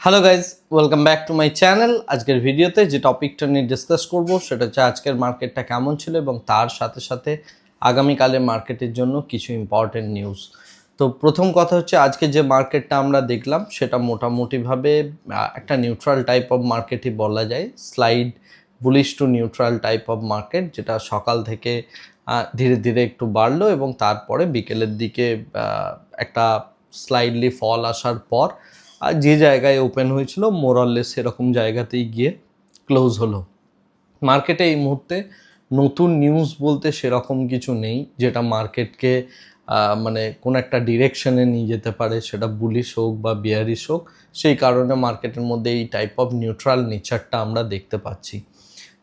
Hello guys welcome back to my channel আজকের ভিডিওতে যে টপিকটা নিয়ে ডিসকাস করব, সেটা হচ্ছে আজকের মার্কেটটা কেমন ছিল এবং তার সাথে সাথে আগামীকালের মার্কেটের জন্য কিছু ইম্পর্টেন্ট নিউজ তো প্রথম কথা হচ্ছে, আজকে যে মার্কেটটা আমরা দেখলাম, সেটা মোটামুটিভাবে একটা নিউট্রাল টাইপ অফ মার্কেটই বলা যায়। Slide bullish to neutral type of market যেটা সকাল থেকে ধীরে ধীরে একটু বাড়লো এবং তারপরে বিকেলের দিকে একটা স্লাইডলি ফল আসার পর আর যে জায়গায় ওপেন হয়েছিল মোরাললেস সেরকম জায়গাতেই গিয়ে ক্লোজ হলো। মার্কেটে এই মুহূর্তে নতুন নিউজ বলতে সেরকম কিছু নেই, যেটা মার্কেটকে মানে কোন একটা ডিরেকশনে নিয়ে যেতে পারে, সেটা বুলিশ হোক বা বিয়ারিশ হোক, সেই কারণে মার্কেটের মধ্যে এই টাইপ অফ নিউট্রাল নেচারটা আমরা দেখতে পাচ্ছি।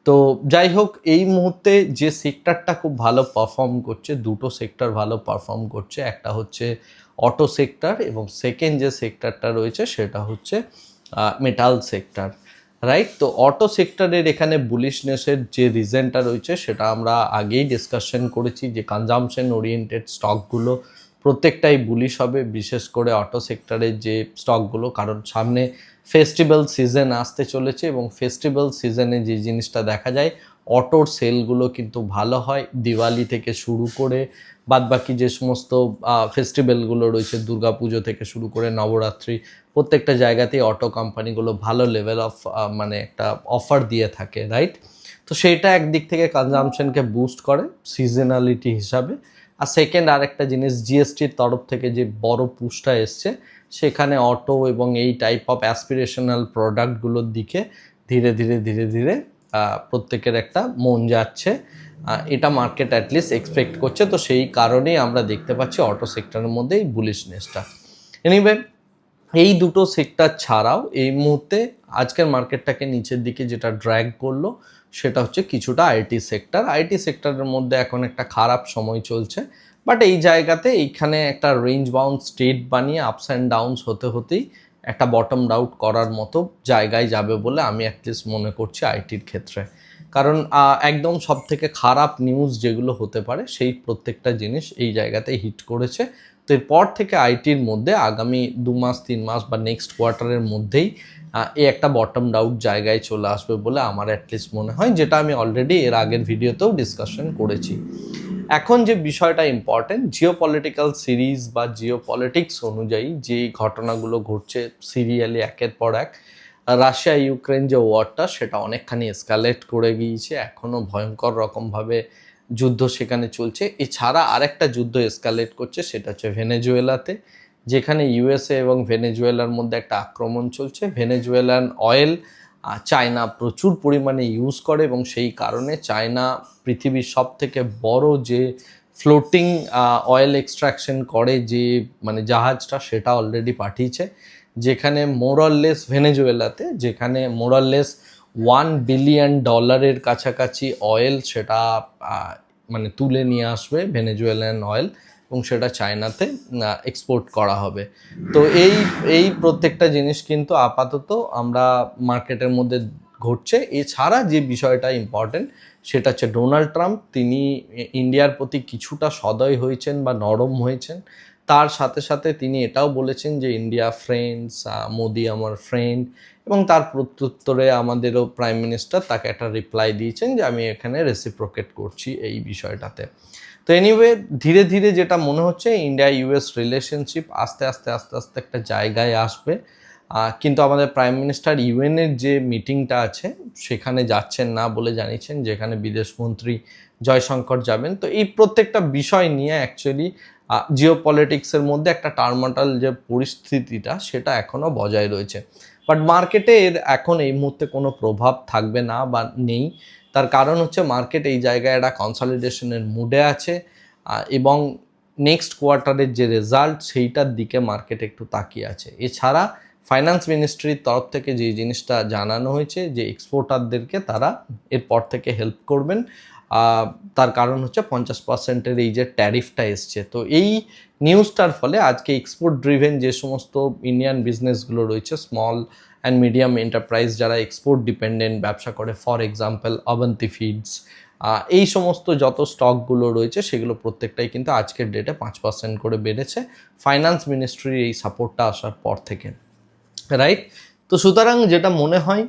তো যাই হোক, এই মুহূর্তে যে সেক্টরটা খুব ভালো পারফর্ম করছে, দুটো সেক্টর ভালো পারফর্ম করছে, একটা হচ্ছে অটো সেক্টর এবং সেকেন্ড যে সেক্টরটা রয়েছে সেটা হচ্ছে মেটাল সেক্টর রাইট তো অটো সেক্টরের এখানে বুলিশনেসের যে রিজনটা রয়েছে সেটা আমরা আগেই ডিসকাশন করেছি যে কনজামশন ওরিয়েন্টেড স্টকগুলো প্রত্যেকটাই বুলিশ হবে, বিশেষ করে অটো সেক্টরের যে স্টকগুলো কারণ সামনে ফেস্টিভ্যাল সিজন আসতে চলেছে এবং ফেস্টিভ্যাল সিজনে যে জিনিসটা দেখা যায়, অটোর সেলগুলো কিন্তু ভালো হয়। দিওয়ালি থেকে শুরু করে বাদবাকি যে সমস্ত ফেস্টিভ্যালগুলো রয়েছে, দুর্গাপুজো থেকে শুরু করে নবরাত্রি, প্রত্যেকটা জায়গাতেই অটো কোম্পানিগুলো ভালো লেভেল অফ মানে একটা অফার দিয়ে থাকে রাইট তো সেইটা একদিক থেকে কনজামশনকে বুস্ট করে সিজনালিটি হিসাবে। আর সেকেন্ড আরেকটা জিনিস জিএসটির তরফ থেকে যে বড় পুশটা এসছে, সেখানে অটো এবং এই টাইপ অফ অ্যাসপিরেশনাল প্রোডাক্টগুলোর দিকে ধীরে ধীরে ধীরে ধীরে প্রত্যেকের একটা মন যাচ্ছে। এটা মার্কেট অ্যাটলিস্ট এক্সপেক্ট করছে। তো সেই কারণেই আমরা দেখতে পাচ্ছি অটো সেক্টরের মধ্যে এই বুলিশনেসটা এনিওয়ে এই দুটো সেক্টর ছাড়াও এই মুহূর্তে আজকের মার্কেটটাকে নিচের দিকে যেটা ড্র্যাগ করল, সেটা হচ্ছে কিছুটা আইটি সেক্টর আইটি সেক্টরের মধ্যে এখন একটা খারাপ সময় চলছে বাট এই জায়গাতে এইখানে একটা রেঞ্জ বাউন্ড স্টেট বানিয়ে আপস অ্যান্ড ডাউনস হতে হতেই একটা বটম ডাউট করার মতো জায়গায় যাবে বলে আমি অ্যাটলিস্ট মনে করছি আইটির ক্ষেত্রে। কারণ একদম সব থেকে খারাপ নিউজ যেগুলো হতে পারে সেই প্রত্যেকটা জিনিস এই জায়গাতে হিট করেছে। তো এরপর থেকে আইটির মধ্যে আগামী দু মাস, তিন মাস বা নেক্সট কোয়ার্টারের মধ্যেই এই একটা বটম ডাউট জায়গায় চলে আসবে বলে আমার অ্যাটলিস্ট মনে হয়, যেটা আমি অলরেডি এর আগের ভিডিওতেও ডিসকাশন করেছি। এখন যে বিষয়টা ইম্পর্টেন্ট জিও পলিটিক্যাল সিরিজ বা জিও পলিটিক্স অনুযায়ী যে ঘটনাগুলো ঘটছে সিরিয়ালি একের পর এক, রাশিয়া, ইউক্রেন যে ওয়ারটা সেটা অনেকখানি এসকালেট করে গিয়েছে এখনও ভয়ঙ্কর রকমভাবে যুদ্ধ সেখানে চলছে। এছাড়া আরেকটা যুদ্ধ এসকালেট করছে, সেটা হচ্ছে ভেনেজুয়েলাতে, যেখানে ইউএসএ এবং ভেনেজুয়েলার মধ্যে একটা আক্রমণ চলছে। ভেনেজুয়েলান অয়েল চায়না প্রচুর পরিমাণে ইউজ করে এবং সেই কারণে চায়না পৃথিবীর সব থেকে বড় যে ফ্লোটিং অয়েল এক্সট্রাকশন করে যে মানে জাহাজটা, সেটা অলরেডি পাঠিয়েছে, যেখানে মোরাললেস ভেনেজুয়েলাতে, যেখানে মোরাললেস ওয়ান বিলিয়ন ডলারের কাছাকাছি অয়েল সেটা মানে তুলে নিয়ে আসবে ভেনেজুয়েলান অয়েল এবং সেটা চায়নাতে এক্সপোর্ট করা হবে। তো এই এই প্রত্যেকটা জিনিস কিন্তু আপাতত আমরা মার্কেটের মধ্যে ঘটছে। এছাড়া যে বিষয়টা ইম্পর্টেন্ট সেটা হচ্ছে ডোনাল্ড ট্রাম্প তিনি ইন্ডিয়ার প্রতি কিছুটা সদয় হয়েছেন বা নরম হয়েছেন। তার সাথে সাথে তিনি এটাও বলেছেন যে ইন্ডিয়া ফ্রেন্ডস মোদি আমার ফ্রেন্ড এবং তার প্রত্যুত্তরে আমাদেরও প্রাইম মিনিস্টার তাকে একটা রিপ্লাই দিয়েছেন যে আমি এখানে রেসিপ্রোকেট করছি এই বিষয়টাতে। তো এনিওয়ে ধীরে ধীরে যেটা মনে হচ্ছে ইন্ডিয়া ইউএস রিলেশনশিপ আস্তে আস্তে আস্তে আস্তে একটা জায়গায় আসবে। কিন্তু আমাদের প্রাইম মিনিস্টার ইউএনের যে মিটিংটা আছে, সেখানে যাচ্ছেন না বলে জানিয়েছেন, যেখানে বিদেশমন্ত্রী জয়শঙ্কর যাবেন। তো এই প্রত্যেকটা বিষয় নিয়ে অ্যাকচুয়ালি জিও পলিটিক্সের মধ্যে একটা টার্মাটাল যে পরিস্থিতিটা, সেটা এখনও বজায় রয়েছে। বাট মার্কেটে এর এখন এই মুহূর্তে কোনো প্রভাব থাকবে না বা নেই। তার কারণ হচ্ছে মার্কেট এই জায়গায় একটা কনসলিডেশনের মুডে আছে। এবং নেক্সট কোয়ার্টারের যে রেজাল্ট সেইটার দিকে মার্কেট একটু তাকিয়ে আছে। এছাড়া ফাইন্যান্স মিনিস্ট্রির তরফ থেকে যে জিনিসটা জানানো হয়েছে, যে এক্সপোর্টারদেরকে তারা এরপর থেকে হেল্প করবেন। তার কারণ হচ্ছে পঞ্চাশ পার্সেন্টের এই যে ট্যারিফটা এসছে। তো এই নিউজটার ফলে আজকে এক্সপোর্ট ড্রিভেন যে সমস্ত ইন্ডিয়ান বিজনেসগুলো রয়েছে স্মল অ্যান্ড মিডিয়াম এন্টারপ্রাইজ যারা এক্সপোর্ট ডিপেন্ডেন্ট ব্যবসা করে ফর এক্সাম্পল অবন্তি ফিডস এই সমস্ত যত স্টকগুলো রয়েছে, সেগুলো প্রত্যেকটাই কিন্তু আজকের ডেটে পাঁচ পার্সেন্ট করে বেড়েছে। ফাইন্যান্স মিনিস্ট্রির এই সাপোর্টটা আসার পর থেকে রাইট তো সুতরাং যেটা মনে হয়,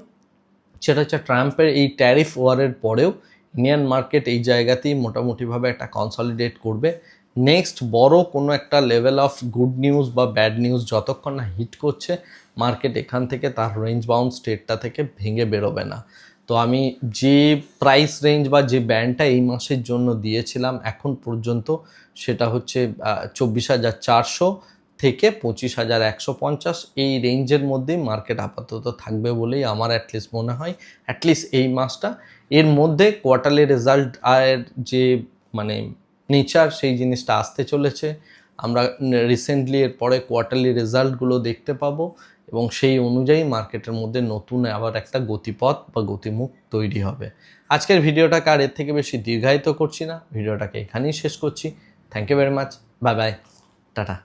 সেটা হচ্ছে ট্রাম্পের এই ট্যারিফ ওয়ারের পরেও ইন্ডিয়ান মার্কেট এই জায়গাতেই মোটামুটিভাবে একটা কনসলিডেট করবে। নেক্সট বড় কোনো একটা লেভেল অফ গুড নিউজ বা ব্যাড নিউজ যতক্ষণ না হিট করছে মার্কেট এখান থেকে তার রেঞ্জ বাউন্ড স্টেটটা থেকে ভেঙে বেরোবে না। তো আমি যে প্রাইস রেঞ্জ বা যে ব্যান্ডটা এই মাসের জন্য দিয়েছিলাম এখন পর্যন্ত, সেটা হচ্ছে চব্বিশ হাজার চারশো থেকে পঁচিশ হাজার একশো পঞ্চাশ। এই রেঞ্জের মধ্যেই মার্কেট আপাতত থাকবে বলেই আমার অ্যাটলিস্ট মনে হয় অ্যাটলিস্ট এই মাসটা। এর মধ্যে কোয়ার্টারলি রেজাল্ট এর যে মানে নেচার, সেই জিনিসটা আসতে চলেছে। আমরা রিসেন্টলি এর পরে কোয়ার্টারলি রেজাল্টগুলো দেখতে পাবো এবং সেই অনুযায়ী মার্কেটের মধ্যে নতুন আবার একটা গতিপথ বা গতিমুখ তৈরি হবে। আজকের ভিডিওটাকে আর এর থেকে বেশি দীর্ঘায়িত করছি না, ভিডিওটাকে এখানেই শেষ করছি। Thank you very much bye bye tata